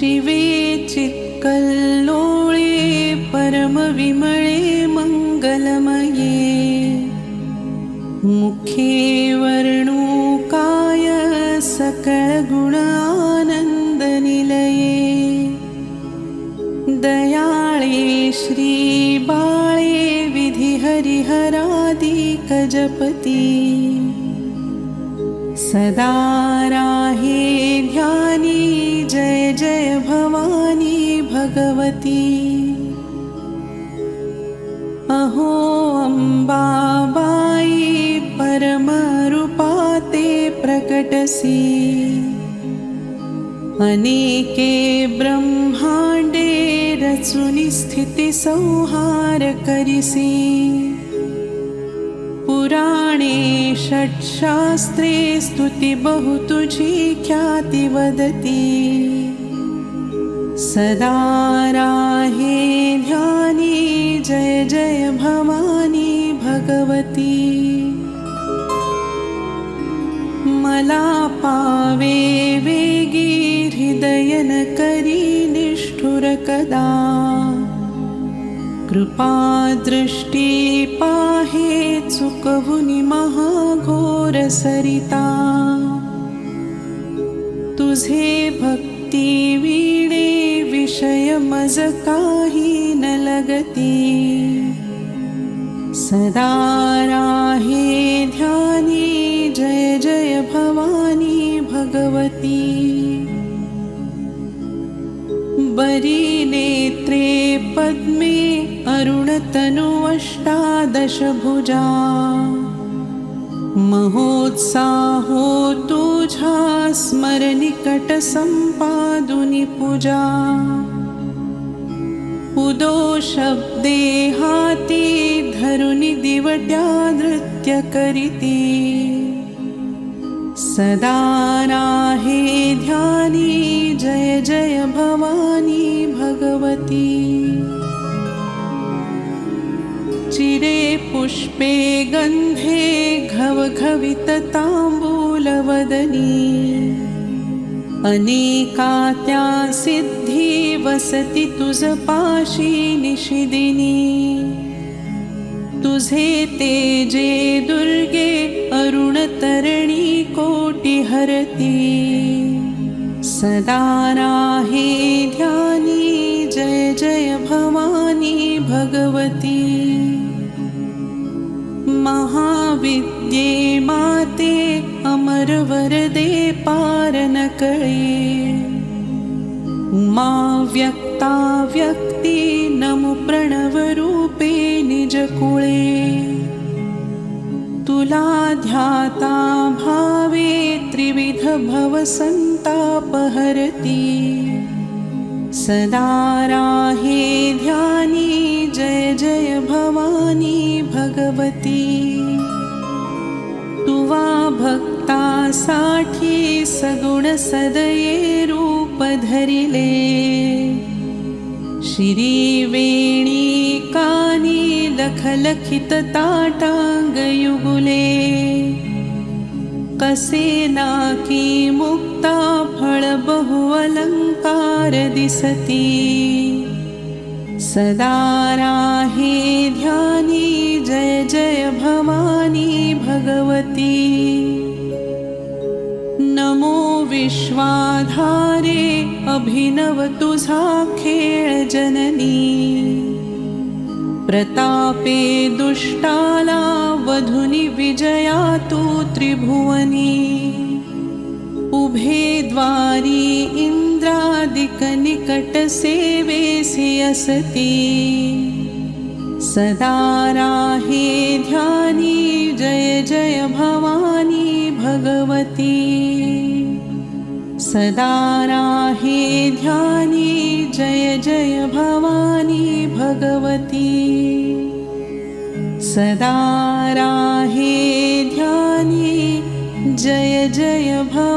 शिवे चित्कल्लोळे परमविमळे मङ्गलमये मुखे वर्णुकाय सकलगुणानन्दनिलये दयाळे श्रीबाळे विधिहरिहरादिकजपति सदा राहे ध्यानी जय जय भवानी भगवती। अहो अम्बाबाई परमरूपा ते प्रकटसि। अनेके ब्रह्माण्डे रचुनि स्थितिसंहार करिसि। पुराणे षट्शास्त्रे स्तुति बहु तुझी ख्याति वदति सदा राहे ध्यानी जय जय भवानी भगवती। मला पावे वेगी हृदयन करी निष्ठुर कदा कृपादृष्टि पाहे चुकवुनि महाघोर सरिता तुझे भक्ती वीणे विषय मज काही न लगती। सदा राहे ध्यानी जय जय भवानी भगवती। बरी अष्टादशभुजा महोत्साहो तुझा स्मरनिकटसम्पादुनि पूजा उदो शब्दे हाती धरुनि दिवट्या नृत्य करिति सदा राहे ध्यानी जय जय भवानी भगवती पुष्पे गन्धे घवघवितताम्बूलवदनी। अनेका त्या सिद्धी वसति तुझ पाशी निशिदिनी तुझे तेजे दुर्गे अरुणतरणी कोटिहरति। सदा राहे अमरवरदे पारनकळे उमा व्यक्ता व्यक्ति नमो प्रणवरूपे निजकुळे तुला ध्याता भावे त्रिविध भवसन्तापहरति सदा राहे ध्यानी जय जय भवानी भगवती साठी सगुण सदये रूप धरिले। श्रीवेणी कानी लखलखित ताटाङ्गयुगुले कसे नाकी बहु अलङ्कार दिसती। सदा राहे ध्यानी जय जय भवानी भगवती विश्वाधारे अभिनव तुझा खेळ जननी। प्रतापे दुष्टाला वधुनि विजया तु त्रिभुवनी। उभे द्वारी इन्द्रादिकनिकटसेवेसि असति सदा राहे ध्यानी जय जय भवानी भगवती सदा राहे ध्याने जय जय भवानी भगवती। सदा राहे ध्याने जय जय भवानी